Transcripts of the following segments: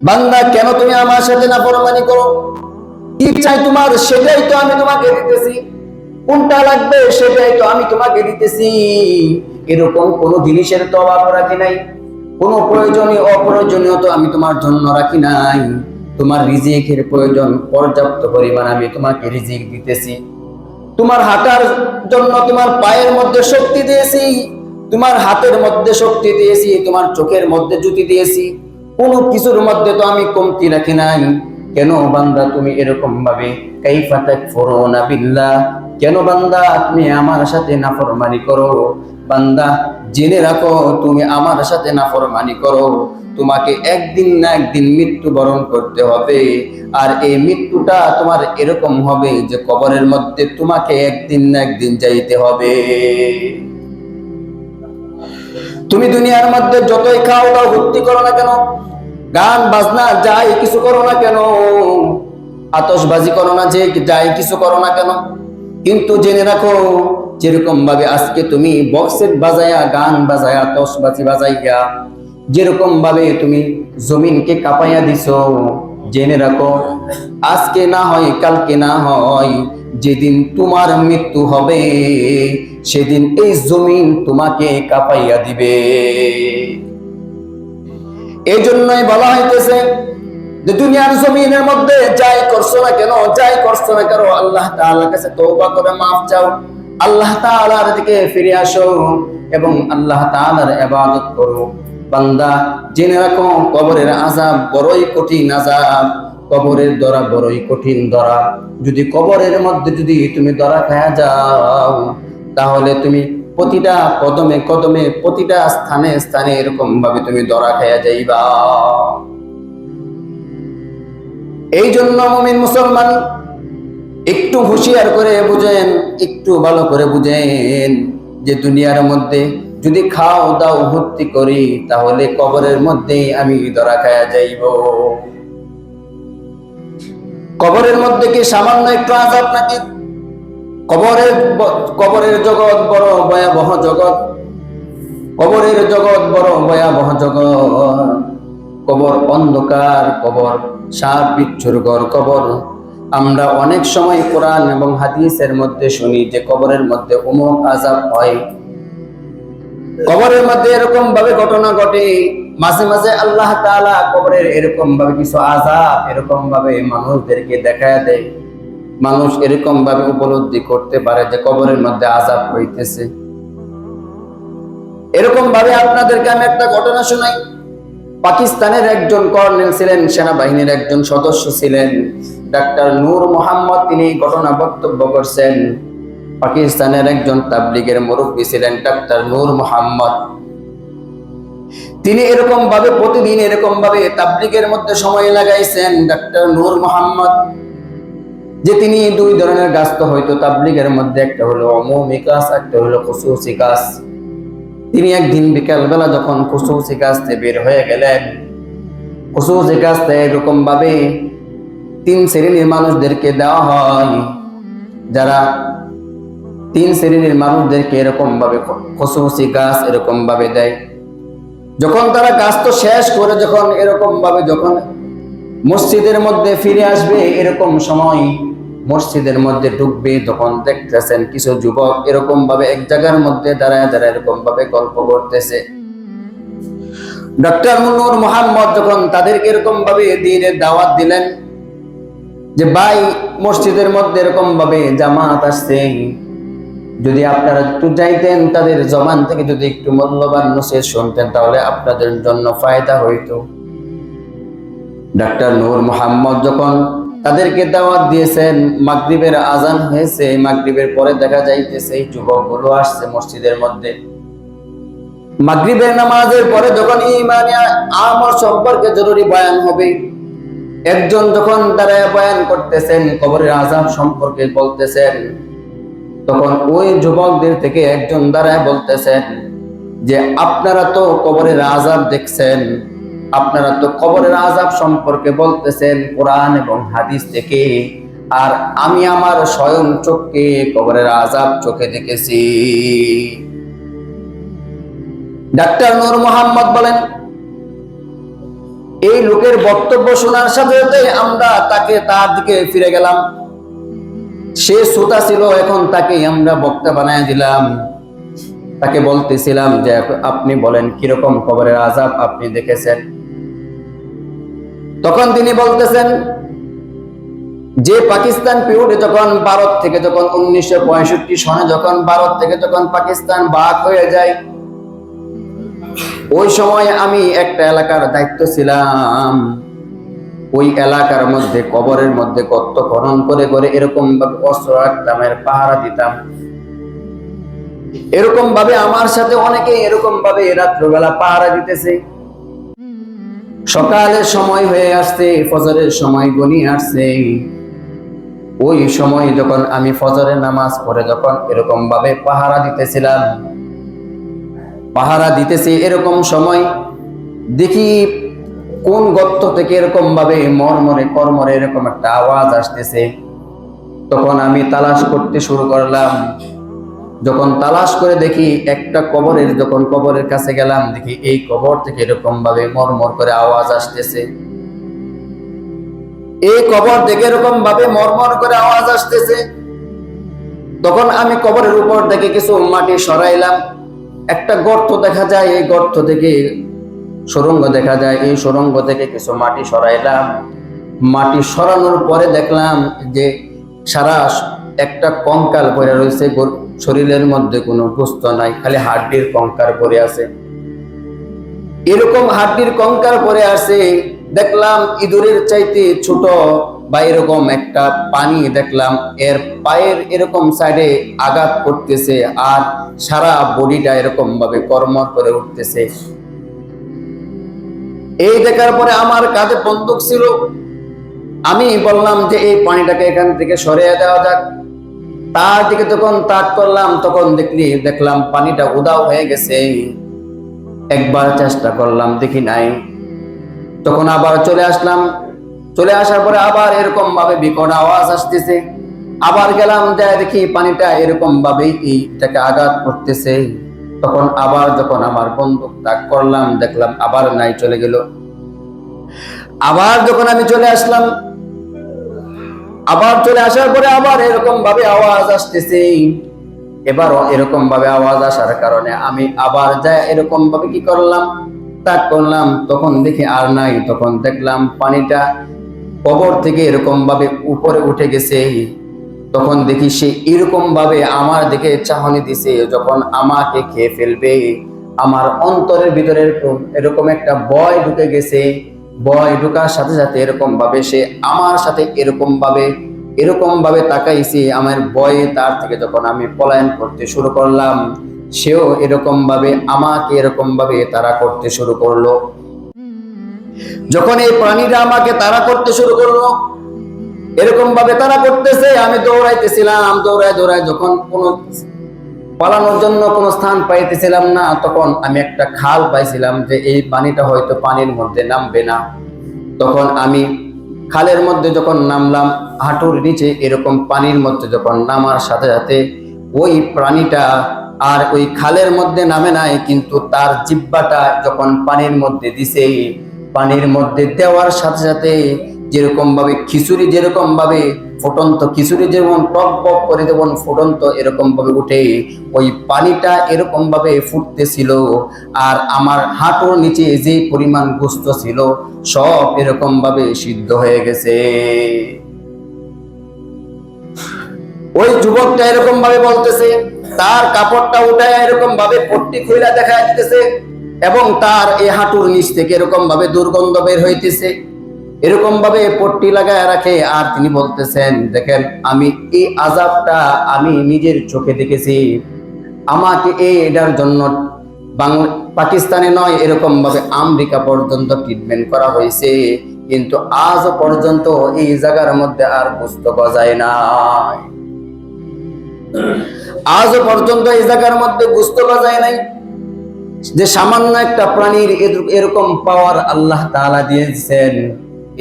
বান্দা, কেন তুমি আমার সাথে না পরমানি করো? কি চাই তোমার সেটাই তো আমি তোমাকে দিতেছি। কোনটা লাগবে সেটাই তো আমি তোমাকে দিতেছি। এরকম কোন জিনিসের তো অভাব রাখি নাই। কোনো প্রয়োজনীয়, অপ্রয়োজনীয় তো আমি তোমার জন্য রাখি নাই। তোমার রিজিকের প্রয়োজন, পর্যাপ্ত পরিমাণ আমি তোমাকে রিজিক দিতেছি। তোমার হাঁটার জন্য তোমার পায়ের মধ্যে শক্তি দিয়েছি। তোমার হাতের মধ্যে শক্তি দিয়েছি, তোমার চোখের মধ্যে জুতি দিয়েছি। কোনো কিছুর মধ্যে তো আমি কমতি রাখি নাই। কেন বান্দা তুমি এরকম ভাবে? বিল্লাহ। কেন বান্দা তুমি আমার সাথে নাফরমানি করো? বান্দা, জেনে রাখো, তুমি আমার সাথে নাফরমানি করো। তোমাকে একদিন না একদিন মৃত্যু বরণ করতে হবে। আর এই মৃত্যুটা তোমার এরকম হবে যে কবরের মধ্যে তোমাকে একদিন না একদিন যাইতে হবে। তুমি দুনিয়ার মধ্যে যতই খাও দাও, ভর্তি করো না কেন? গান, বাজনা, যাই কিছু করো না কেন? আতশবাজি করো না যে যাই কিছু করো না কেন? কিন্তু জেনে রাখো, যেরকম ভাবে আজকে তুমি বক্সেট বাজায়া, গান বাজায়া, আতশবাজি বাজাইয়া, যেরকম ভাবে তুমি জমিনকে কাঁপাইয়া দিছো, জেনে রাখো, আজকে না হয়, কালকে না হয়, যেদিন তোমার মৃত্যু হবে, সেদিন এই জমিন তোমাকে কাঁপাইয়া দিবে। এই জন্যই বলা হইতেছে যে দুনিয়ার জমিনের মধ্যে যাই করছ না কেন, যাই করছ না কেন, আল্লাহ তাআলার কাছে তওবা করে মাফ চাও। আল্লাহ তাআলার দিকে ফিরে আসো এবং আল্লাহ তাআলার ইবাদত করো। বান্দা, জেনে রাখো, কবরের আযাব বড়ই কঠিন আযাব। কবরের দরা বড়ই কঠিন দরা। যদি কবরের মধ্যে যদি তুমি দরা খায়া যাও, তাহলে তুমি প্রতিটা কদমে কদমে, প্রতিটা স্থানে স্থানে এরকম ভাবে তুমি দরা খায়া যাইবা। এই জন্য মুমিন মুসলমান, একটু হুঁশিয়ার করে বুঝেন, একটু ভালো করে বুঝেন যে দুনিয়ার মধ্যে যদি খাও দাও ভর্তি করি, তাহলে কবরের মধ্যে আমি ধরা খায়া যাইব। কবরের মধ্যে কি সামান্য একটু আজাব নাকি? কবরের কবরের জগৎ বড় ভয়াবহ জগৎ। কবরের জগৎ বড় ভয়াবহ জগৎ। কবর অন্ধকার, কবর সাপ, বিচ্ছুর কবর। আমরা অনেক সময় কোরআন এবং হাদিসের মধ্যে শুনি যে কবরের মধ্যে অমুক আজাব হয়। কবরের মধ্যে এরকম ভাবে ঘটনা ঘটে। মাঝে মাঝে আল্লাহ তাআলা কবরের এরকম ভাবে কিছু আজাব এরকম ভাবে মানুষদেরকে দেখা দেয়। মানুষ এরকম ভাবে উপলব্ধি করতে পারে যে কবরের মধ্যে আজাব হইতেছে। এরকম ভাবে আপনাদেরকে আমি একটা ঘটনা শোনাই। পাকিস্তানের একজন কর্নেল ছিলেন, সেনাবাহিনীর একজন সদস্য ছিলেন, ডাক্তার নূর মোহাম্মদ। তিনি ঘটনা বক্তব্য করছেন। পাকিস্তানের একজন তাবলিগের মুরব্বী ছিলেন, ডাক্তার নূর মোহাম্মদ। তিনি এরকম ভাবে প্রতিদিন এরকম ভাবে তাবলিগের মধ্যে সময় লাগাইছেন, ডাক্তার নূর মোহাম্মদ। যে তিনি দুই ধরনের গাছ তো হয়তো তাবলিগের মধ্যে, একটা হলো অমৌমি গাছ, একটা হলো খুসুসি গাছ। তিনি একদিন বিকালবেলা যখন খুসুসি গাছতে বের হয়ে গেলেন, খুসুসি গাছতে এরকম ভাবে তিন শ্রেণির মানুষদেরকে দেওয়া হয়, যারা তিন শ্রেণির মানুষদেরকে এরকম ভাবে খুসুসি গাছ এরকম ভাবে দেয়। যখন তারা গাছ তো শেষ করে যখন এরকম ভাবে যখন মসজিদের মধ্যে ফিরে আসবে এরকম সময় মসজিদের মধ্যে ঢুকবে, তখন দেখতেছেন কিছু যুবক এরকম ভাবে এক জায়গার মধ্যে দাঁড়ায় দাঁড়ায় এরকম ভাবে গল্প করতেছে। ডক্টর মুনুর মোহাম্মদ যখন তাদেরকে এরকম ভাবে দিনের দাওয়াত দিলেন যে, ভাই, মসজিদের মধ্যে এরকম ভাবে জামাত আসছে। যদি আপনারা একটু যাইতেন, তাদের জবান থেকে যদি একটু মূল্যবান নসিহত শুনতেন, তাহলে আপনাদের জন্য ফায়দা হইতো। ডাক্তার নূর মোহাম্মদ যখন তাদেরকে দাওয়াত দিয়েছেন, মাগরিবের আজান হয়েছে মাগরিবের পরে দেখা যাইতেছে, এই যুবকগুলো আসছে মসজিদের মধ্যে। মাগরিবের নামাজের পরে যখন ইমানে আমল সম্পর্কে জরুরি বয়ান হবে, একজন যখন দাঁড়ায় বয়ান করতেছেন, কবরের আজাব সম্পর্কে বলতেছেন, তখন ওই যুবকদের থেকে একজন দাঁড়ায় বলতেছেন যে, আপনারা তো কবরের আজাব দেখছেন আপনারা তো কবরের আজাব সম্পর্কে বলতেছেন, কোরআন এবং হাদিস থেকে আর আমি আমার স্বয়ং চোখকে কবরের আজাব চোখে দেখেছি। ডাক্তার নূর মোহাম্মদ বলেন, এই লোকের বক্তব্য শোনার সাথে আমরা তাকে তার দিকে ফিরে গেলাম। সে শ্রোতা ছিল, এখন তাকে আমরা বক্তা বানায় দিলাম। তাকে বলতেছিলাম যে, আপনি বলেন, কীরকম কবরের আজাব আপনি দেখেছেন? তখন তিনি বলতেছেন, যে পাকিস্তান পিরিয়ডে যখন ভারত থেকে যখন উনিশশো পঁয়ষট্টি সনে যখন ভারত থেকে যখন পাকিস্তান বাক হয়ে যায়, ওই সময় আমি একটা এলাকার দায়িত্ব ছিলাম। ওই এলাকার মধ্যে, কবরের মধ্যে গর্ত খনন করে করে এরকম ভাবে অস্ত্র রাখতাম, এর পাহারা দিতাম। এরকম ভাবে আমার সাথে অনেকে এরকম ভাবে রাত্রবেলা পাহারা দিতেছে। সকালের সময় হয়ে আসছে, ফজরের সময় গনিয়ে আসছে। ওই সময় যখন আমি ফজরের নামাজ পড়ে যখন এরকম ভাবে পাহারা দিতেছিলাম, পাহারা দিতেছি এরকম সময়, দেখি কোন গর্ত থেকে এরকম ভাবে মরমরে, কর্মরে এরকম একটা আওয়াজ আসতেছে। তখন আমি তালাশ করতে শুরু করলাম যখন তালাশ করে দেখি একটা কবরের, যখন কবরের কাছে গেলাম, দেখি এই কবর থেকে এরকম ভাবে মরমর করে আওয়াজ আসতেছে। এই কবর থেকে এরকম ভাবে মরমর করে আওয়াজ আসতেছে। তখন আমি কবরের উপর থেকে কিছু মাটি সরাইলাম। একটা গর্ত দেখা যায়, এই গর্ত থেকে সুরঙ্গ দেখা যায়, এই সুরঙ্গ থেকে কিছু মাটি সরাইলাম। মাটি সরানোর পরে দেখলাম যে সারা একটা কঙ্কাল পরে রয়েছে শরীরের মধ্যে কোনো গোস্ত নাই, খালি হাড্ডির কঙ্কার পরে আছে। এরকম হাড্ডির কঙ্কার পরে আছে, দেখলাম ইঁদুরের চাইতে ছোট বা এরকম একটা পানি দেখলাম, এর পায়ের এরকম সাইডে আঘাত করতেছে আর সারা বডিটা এরকম ভাবে কর্ম করে উঠতেছে। এই দেখার পরে আমার কাঁধে বন্দুক ছিল। আমি বললাম যে এই পানিটাকে এখান থেকে সরিয়ে দেওয়া যাক। তার দিকে যখন তাক করলাম, তখন দেখলি, দেখলাম পানিটা উদাও হয়ে গেছে। একবার চেষ্টা করলাম, দেখি নাই। তখন আবার চলে আসলাম। চলে আসার পরে আবার এরকম ভাবে বিকট আওয়াজ আসতেছে। আবার গেলাম, যায় দেখি পানিটা এরকম ভাবে এইটাকে আঘাত করতেছে। তখন আবার যখন আমার বন্দুক তাক করলাম, দেখলাম আবার নাই, চলে গেল। আবার যখন আমি চলে আসলাম আবার চলে আসার পরে আবার এরকম ভাবে আওয়াজ আসতেছে। এবারও এরকম ভাবে আওয়াজ আসার কারণে আমি আবার যা এরকম ভাবে কি করলাম? তাক করলাম, তখন দেখি আর নাই, তখন দেখলাম পানিটা কবর থেকে এরকম ভাবে উপরে উঠে গেছে। তখন দেখি সে এরকম ভাবে আমার দিকে চাহনি দিছে, যখন আমাকে খেয়ে ফেলবে। আমার অন্তরের ভিতরে এরকম এরকম একটা ভয় ঢুকে গেছে। ভয় ঢুকার সাথে সাথে এরকম ভাবে সে আমার সাথে এরকম ভাবে এরকম ভাবে তাকাইছে, আমার ভয়ে তার থেকে যখন আমি পলায়ন করতে শুরু করলাম, সেও এরকম ভাবে আমাকে এরকম ভাবে তারা করতে শুরু করল। যখন এই প্রাণীরা আমাকে তারা করতে শুরু করল এরকম ভাবে তারা করতেছে, আমি দৌড়াইতেছিলাম, দৌড়ায় দৌড়ায় যখন কোন পালানোর জন্য কোনো স্থান পাইতেছিলাম না, তখন আমি একটা খাল পাইছিলাম যে এই পানিটা হয়তো পানির মধ্যে নামবে না। তখন আমি খালের মধ্যে যখন নামলাম, হাঁটুর নিচে এরকম পানির মধ্যে যখন নামার সাথে সাথে ওই প্রাণীটা আর ওই খালের মধ্যে নামে নাই, কিন্তু তার জিব্বাটা যখন পানির মধ্যে দিছে, পানির মধ্যে দেওয়ার সাথে সাথে যেরকম ভাবে খিচুড়ি যেরকম ভাবে ফুটন্ত খিচুড়ি যেমন টক টক করে যেমন ফুটন্ত এরকম ভাবে উঠে, ওই পানিটা এরকম ভাবে ফুটতেছিল আর আমার হাঁটুর নিচে যে পরিমাণ গুস্ত ছিল, সব এরকম ভাবে সিদ্ধ হয়ে গেছে। ওই যুবকটা এরকম ভাবে বলতেছে, তার কাপড়টা উঠায় এরকম ভাবে পট্টি খুইলা দেখা দিতেছে এবং তার এই হাঁটুর নিচ থেকে এরকম ভাবে দুর্গন্ধ বের হইতেছে। এরকম ভাবে পট্টি লাগায় রাখে, আর তিনি বলতেছেন, দেখেন, আমি এই আজাবটা আমি নিজের চোখে দেখেছি। আমাকে এই এটার জন্য পাকিস্তানে নয় এরকম ভাবে আমেরিকা পর্যন্ত ট্রিটমেন্ট করা হয়েছে। কিন্তু আজ পর্যন্ত এই জায়গার মধ্যে আর বুঝতে গজায় নাই আজ পর্যন্ত এই জায়গার মধ্যে বুঝতে যায় নাই যে সামান্য একটা প্রাণীর এরকম পাওয়ার আল্লাহ তাআলা দিয়েছেন।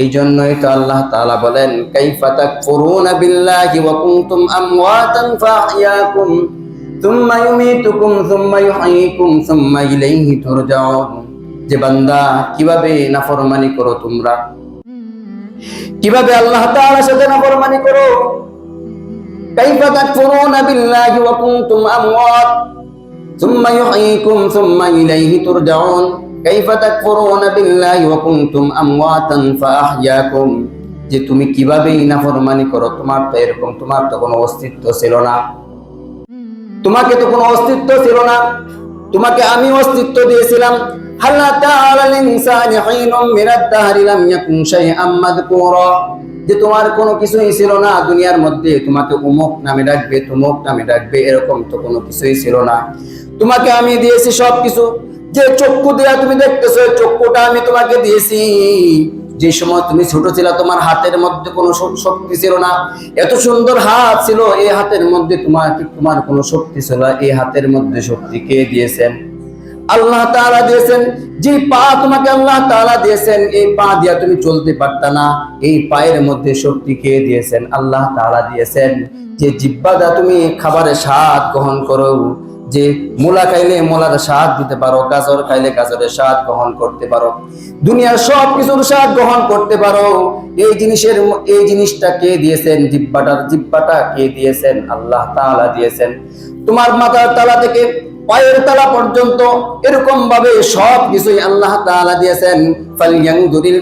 এই জন্যই তো আল্লাহ তাআলা বলেন, কাইফা তাকফুরুনা বিল্লাহি ওয়া কুনতুম আমওয়াতান ফাহইয়াকুম, সুম্মা ইউমিতুকুম, সুম্মা ইউহয়িকুম সুম্মা ইলাইহি তুরজাউন। যে বান্দা, কীভাবে নাফরমানি করো তোমরা? কীভাবে আল্লাহ তাআলার সাথে নাফরমানি করো? কাইফা তাকফুরুনা বিল্লাহি ওয়া কুনতুম আমওয়াত, সুম্মা ইউহয়িকুম সুম্মা ইলাইহি তুরজাউন। كيف تكفرون بالله وكنتم أمواتا فأحياكم যে তুমি কিভাবে নাফরমানি করো তোমার তো এরকম তোমার তো কোনো অস্তিত্ব ছিল না তোমাকে তো কোনো অস্তিত্ব ছিল না তোমাকে আমি অস্তিত্ব দিয়েছিলাম হাল্লা তাআলা লিনসানি হিনুম মিনাদ দাহরি লাম ইয়াকুন শাইআম মাযকুরা যে তোমার কোনো কিছুই ছিল না দুনিয়ার মধ্যে তোমাকে উমুক নামে ডাকবে তুমুক নামে ডাকবে এরকম তো কোনো কিছুই ছিল না তোমাকে আমি দিয়েছি সব কিছু যে চক্ষু দেয়া তুমি দেখতেছো চক্ষুটা আমি তোমাকে দিয়েছি। যে সময় তুমি ছোট ছিল, তোমার হাতের মধ্যে কোনো শক্তি ছিল না। এত সুন্দর হাত ছিল এই হাতের মধ্যে তোমার তোমার কোনো শক্তি ছিল না। এই হাতের মধ্যে শক্তি কে দিয়েছেন? আল্লাহ তাআলা দিয়েছেন। যে পা তোমাকে আল্লাহ তাআলা দিয়েছেন, এই পা দিয়া তুমি চলতে পারতা না। এই পায়ের মধ্যে শক্তি কে দিয়েছেন? আল্লাহ তাআলা দিয়েছেন। যে জিব্বা দা তুমি খাবারের স্বাদ গ্রহণ করো যে মোলা খাইলে মোলার স্বাদ দিতে পারো, গাজর খাইলে গাজরের স্বাদ গ্রহণ করতে পারো। দুনিয়ার সব কিছুর স্বাদ গ্রহণ করতে পারো। এই জিনিসের এই জিনিসটা কে দিয়েছেন? জিব্বাটার জিব্বাটা কে দিয়েছেন? আল্লাহ তাআলা দিয়েছেন। তোমার মাথার তালা থেকে পায়ের তালা পর্যন্ত এরকম ভাবে সব কিছুই আল্লাহ তাআলা দিয়েছেন।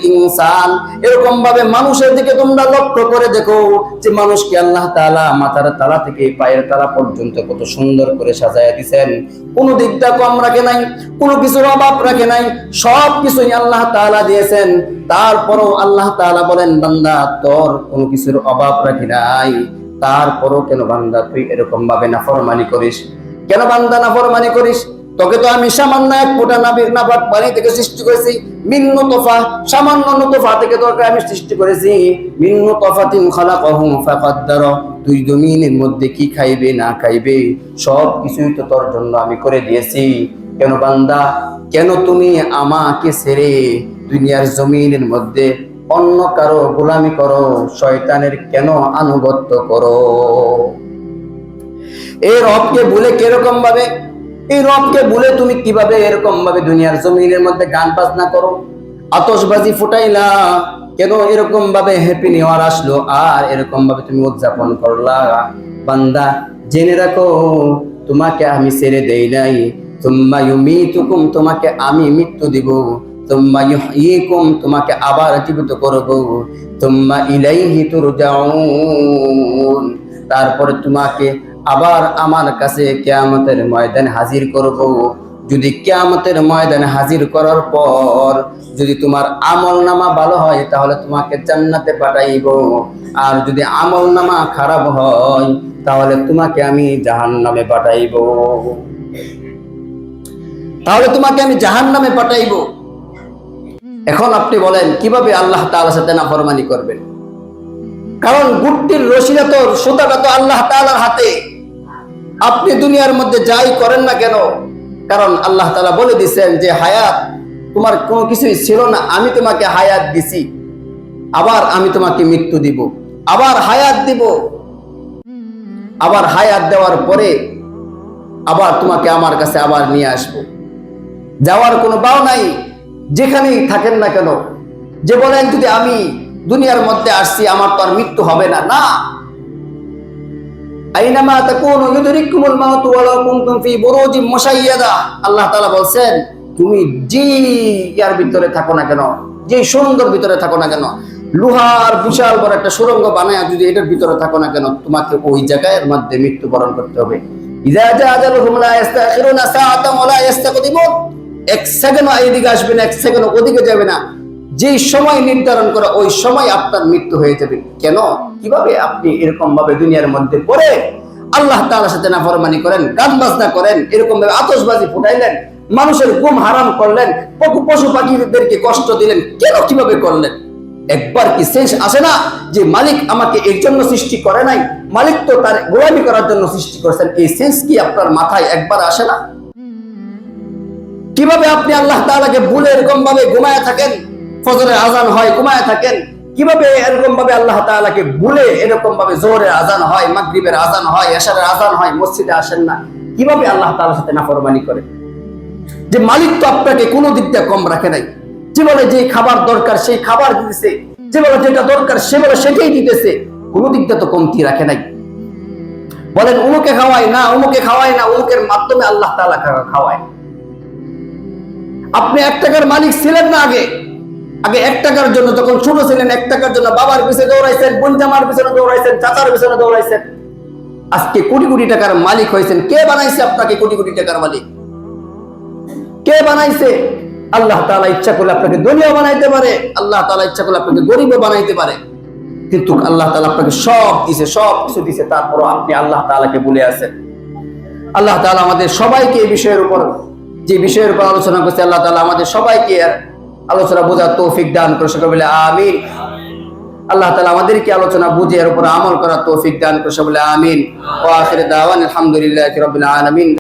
ইনসান। এরকম ভাবে মানুষের দিকে তোমরা লক্ষ্য করে দেখো যে মানুষকে আল্লাহ তাআলা মাথার তালা থেকে পায়ের তালা পর্যন্ত কত সুন্দর করে সাজায় দিয়েছেন। কোনো দিকটা কম রাখে নাই, কোনো কিছুর অভাব রাখে নাই, সব কিছুই আল্লাহ তাআলা দিয়েছেন। তারপরও আল্লাহ তাআলা বলেন, বান্দা, তোর কোনো কিছুর অভাব রাখি নাই। তারপরও কেন বান্দা, তুই এরকম ভাবে নাফরমানি করিস? কেন বান্দা না ফরমানি করিস? তোকে তো আমি সামান্য এক ফোঁটা নাবাদ পানি থেকে সৃষ্টি করেছি। মিন্ন তোফা সামান্য নতফা থেকে তোকে আমি সৃষ্টি করেছি। মিন্ন তফাতিন খালাকাহু ফাকাদ্দার। তুই জমিনের মধ্যে কি খাইবে, না খাইবে, সব কিছুই তো তোর জন্য আমি করে দিয়েছি। কেন বান্দা? কেন তুমি আমাকে ছেড়ে দুনিয়ার জমিনের মধ্যে অন্য কারও গোলামি করো, শয়তানের কেন আনুগত্য করো? এই রবকে ভুলে কীরকম ভাবে? এই রবকে ভুলে তুমি কীভাবে এরকম ভাবে দুনিয়ার জমিনের মধ্যে গান বাজনা করো? আতশবাজি ফুটাইলা, কেন এরকম ভাবে হ্যাপি নিউ ইয়ার আসলো? আর এরকম ভাবে তুমি উদযাপন করলা। বান্দা, জেনে রাখো, তোমাকে আমি ছেড়ে দেই নাই। তুম্মা ইউমিতুকুম, তোমাকে আমি মৃত্যু দিব। তুম্মা ইউহয়িকুম তোমাকে আবার জীবিত করব। তুম্মা ইলাইহি তুরজাউন। তারপরে তোমাকে আবার আমার কাছে কেয়ামতের ময়দান হাজির করব। যদি কেয়ামতের ময়দানে হাজির করার পর যদি তোমার আমল নামা ভালো হয়, তাহলে তোমাকে জান্নাতে পাঠাইব। আর যদি আমল নামা খারাপ হয়, তাহলে তোমাকে আমি জাহান নামে পাঠাইব। তাহলে তোমাকে আমি জাহান নামে পাঠাইব। এখন আপনি বলেন, কীভাবে আল্লাহ তাআলার সাথে নাফরমানি করবেন? কারণ গুট্টির রশিদা তো, সুতাটা তো আল্লাহ তাআলার হাতে। আপনি দুনিয়ার মধ্যে যাই করেন না কেন? কারণ আল্লাহ তাআলা বলে দিছেন যে, হায়াত তোমার কোনো কিছুই ছিল না, আমি তোমাকে হায়াত দিছি। আবার আমি তোমাকে মৃত্যু দিব। আবার হায়াত দিব। আবার হায়াত দেওয়ার পরে আবার তোমাকে আমার কাছে আবার নিয়ে আসব। যাওয়ার কোনো বাও নাই, যেখানেই থাকেন না কেন। যে বলেন, যদি আমি দুনিয়ার মধ্যে আসছি, আমার তো আর মৃত্যু হবে না। না। আইনামা তাকুনু বলছেন, তুমি যে ইয়ার ভিতরে থাকো না কেন, যে ভিতরে থাকো না কেন, লোহার বিশাল বড় একটা সুরঙ্গ বানায় যদি এটার ভিতরে থাকো না কেন, তোমাকে ওই জায়গার মধ্যে মৃত্যুবরণ করতে হবে। ইস্তাকদিমুন। এক সেকেন্ড এদিকে আসবে না, এক সেকেন্ড ওদিকে যাবে না। যে সময় নির্ধারণ করা, ওই সময় আপনার মৃত্যু হয়ে যাবে। কেন? কীভাবে আপনি এরকম ভাবে দুনিয়ার মধ্যে পড়ে, আল্লাহ তাআলার সাথে নাফরমানি করেন গান বাজনা করেন এরকম ভাবে আতশবাজি ফুটাইলেন, মানুষের ঘুম হারাম করলেন, পশু পাখিদেরকে কষ্ট দিলেন, কেন কীভাবে করলেন? একবার কি সেন্স আসে না যে মালিক আমাকে এর জন্য সৃষ্টি করে নাই? মালিক তো তার গোলামি করার জন্য সৃষ্টি করেছেন, এই সেন্স কি আপনার মাথায় একবার আসে না? কীভাবে আপনি আল্লাহ তাআলাকে ভুলে এরকম ভাবে ঘুমায় থাকেন? ফজরের আজান হয়, ঘুমায় থাকেন। কীভাবে এরকম ভাবে আল্লাহ তাআলাকে ভুলে এরকম ভাবে জোহরের আজান হয়, মাগরিবের আজান হয়, এশারের আজান হয়, মসজিদে আসেন না? কীভাবে আল্লাহ তাআলার সাথে নাফরমানি করে? যে মালিক তো আপনাকে কোনো দিক দিয়ে কম রাখে নাই। যে বলে যে খাবার দরকার সেই খাবার দিতেছে। যে বলে যেটা দরকার সে বলে সেটাই দিতেছে। কোনো দিক দিয়ে তো কমতি রাখে নাই। বলেন, উমুকে খাওয়ায় না, উমুকে খাওয়ায় না, উমুকের মাধ্যমে আল্লাহ তাআলা খাওয়ায়। আপনি এক টাকার মালিক ছিলেন না আগে। আগে এক টাকার জন্য যখন ছোট ছিলেন, এক টাকার জন্য বাবার পিছনে দৌড়াইছেন বোনজামার পিছনে দৌড়াইছেন, চাচার পিছনে দৌড়াইছেন। আজকে কোটি কোটি টাকার মালিক হয়েছেন। কে বানাইছে আপনাকে কোটি কোটি টাকার মালিক? কে বানাইছে? আল্লাহ তাআলা ইচ্ছা করলে আপনাকে দুনিয়া বানাইতে পারে, আল্লাহ তাআলা ইচ্ছা করলে আপনাকে গরিব বানাইতে পারে। কিন্তু আল্লাহ তাআলা আপনাকে সব দিছে, সব কিছু দিছে, তারপরও আপনি আল্লাহ তাআলাকে ভুলে আছেন। আল্লাহ তাআলা আমাদের সবাইকে এই বিষয়ের উপর যে বিষয়ের উপর আলোচনা করছে, আল্লাহ তাআলা আমাদের সবাইকে আলোচনা বোঝার তৌফিক দান করে, সকলে বলে আমিন। আল্লাহ তালা আমাদেরকে আলোচনা বুঝে এর উপর আমল করার তৌফিক দান করে, সকলে আমিন। ও আখির দাওয়ান আলহামদুলিল্লাহি রাব্বিল আলামিন।